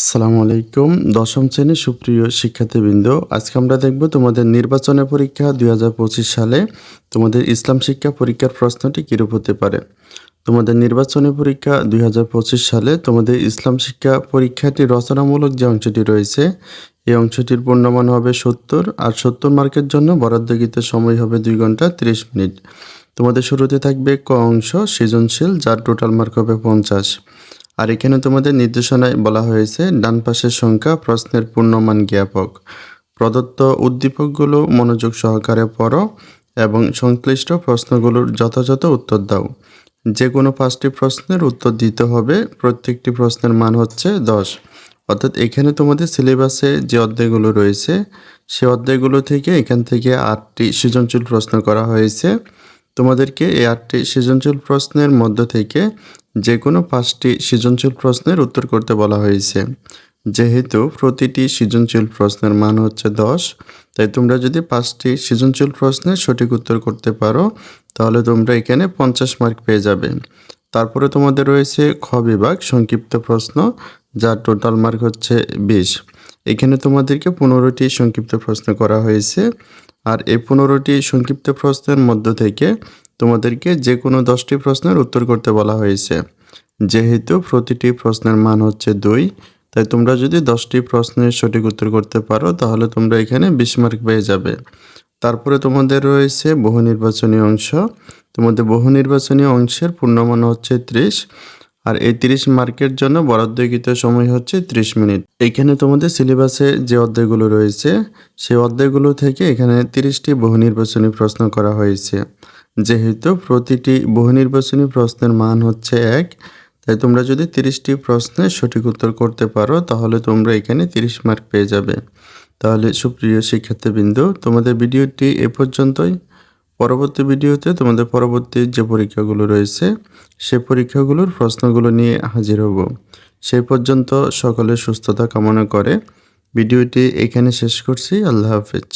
আসসালামু আলাইকুম। দশম শ্রেণির সুপ্রিয় শিক্ষার্থীবৃন্দ, আজকে আমরা দেখব তোমাদের নির্বাচনী পরীক্ষা দুই হাজার পঁচিশ সালে তোমাদের ইসলাম শিক্ষা পরীক্ষার প্রশ্নটি কীরূপ হতে পারে? তোমাদের নির্বাচনী পরীক্ষা দুই হাজার পঁচিশ সালে তোমাদের ইসলাম শিক্ষা পরীক্ষাটি রচনামূলক যে অংশটি রয়েছে, এই অংশটির পূর্ণমান হবে সত্তর, আর সত্তর মার্কের জন্য বরাদ্দকৃত সময় হবে দুই ঘণ্টা তিরিশ মিনিট। তোমাদের শুরুতে থাকবে ক অংশ সৃজনশীল, যার টোটাল মার্ক হবে পঞ্চাশ। আর এখানে তোমাদের নির্দেশনায় বলা হয়েছে, ডান পাশের সংখ্যা প্রশ্নের পূর্ণমান জ্ঞাপক। প্রদত্ত উদ্দীপকগুলো মনোযোগ সহকারে পড়ো এবং সংশ্লিষ্ট প্রশ্নগুলোর যথাযথ উত্তর দাও। যে কোনো পাঁচটি প্রশ্নের উত্তর দিতে হবে, প্রত্যেকটি প্রশ্নের মান হচ্ছে দশ। অর্থাৎ এখানে তোমাদের সিলেবাসে যে অধ্যায়গুলো রয়েছে, সে অধ্যায়গুলো থেকে এখান থেকে আটটি সৃজনশীল প্রশ্ন করা হয়েছে। তোমাদেরকে এই আটটি সৃজনশীল প্রশ্নের মধ্য থেকে যে কোনো পাঁচটি সৃজনশীল প্রশ্নের উত্তর করতে বলা হয়েছে। যেহেতু প্রতিটি সৃজনশীল প্রশ্নের মান হচ্ছে দশ, তাই তোমরা যদি পাঁচটি সৃজনশীল প্রশ্নের সঠিক উত্তর করতে পারো, তাহলে তোমরা এখানে পঞ্চাশ মার্ক পেয়ে যাবে। তারপরে তোমাদের রয়েছে খ বিভাগ, সংক্ষিপ্ত প্রশ্ন, যার টোটাল মার্ক হচ্ছে বিশ। এখানে তোমাদেরকে পনেরোটি সংক্ষিপ্ত প্রশ্ন করা হয়েছে। আর এই পনেরোটি সংক্ষিপ্ত প্রশ্নের মধ্য থেকে তোমাদেরকে যে কোনো দশটি প্রশ্নের উত্তর করতে বলা হয়েছে। যেহেতু প্রতিটি প্রশ্নের মান হচ্ছে দুই, তাই তোমরা যদি দশটি প্রশ্নের সঠিক উত্তর করতে পারো, তাহলে তোমরা এখানে বিশ মার্ক পেয়ে যাবে। তারপরে তোমাদের রয়েছে বহু নির্বাচনী অংশ। তোমাদের বহু নির্বাচনী অংশের পূর্ণমান হচ্ছে ত্রিশ। আর এই তিরিশ মার্কের জন্য বরাদ্দকৃত সময় হচ্ছে ত্রিশ মিনিট। এখানে তোমাদের সিলেবাসে যে অধ্যায়গুলো রয়েছে, সেই অধ্যায়গুলো থেকে এখানে তিরিশটি বহু নির্বাচনী প্রশ্ন করা হয়েছে। যেহেতু প্রতিটি বহু নির্বাচনী প্রশ্নের মান হচ্ছে এক, তাই তোমরা যদি তিরিশটি প্রশ্নের সঠিক উত্তর করতে পারো, তাহলে তোমরা এখানে তিরিশ মার্ক পেয়ে যাবে। তাহলে সুপ্রিয় শিক্ষার্থীবৃন্দ, তোমাদের ভিডিওটি এ পর্যন্তই। পরবর্তী ভিডিওতে তোমাদের পরবর্তী যে পরীক্ষাগুলো রয়েছে সে পরীক্ষাগুলোর প্রশ্নগুলো নিয়ে হাজির হব। সেই পর্যন্ত সকলে সুস্থতা কামনা করে। ভিডিওটি এখানে শেষ করছি। আল্লাহ হাফেজ।